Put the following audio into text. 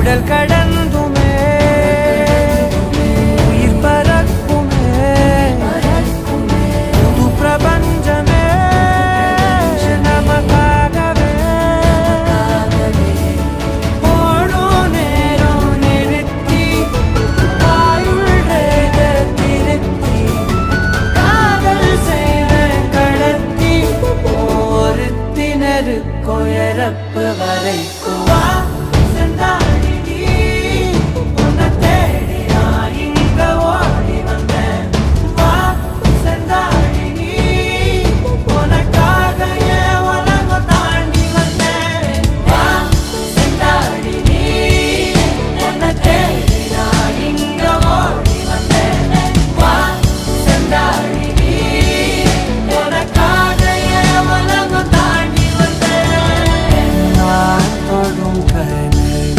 உடல் கடந்துமே. உயிர் பறக்குமே. புது பிரபஞ்சமே. நமக்காகவே. போடும் நேரம் நிறுத்தி. ஆயுள் ரேக திருத்தி காதல் செய்த கடத்தி. ஒருத்தினருக்கு வரைக்கும்.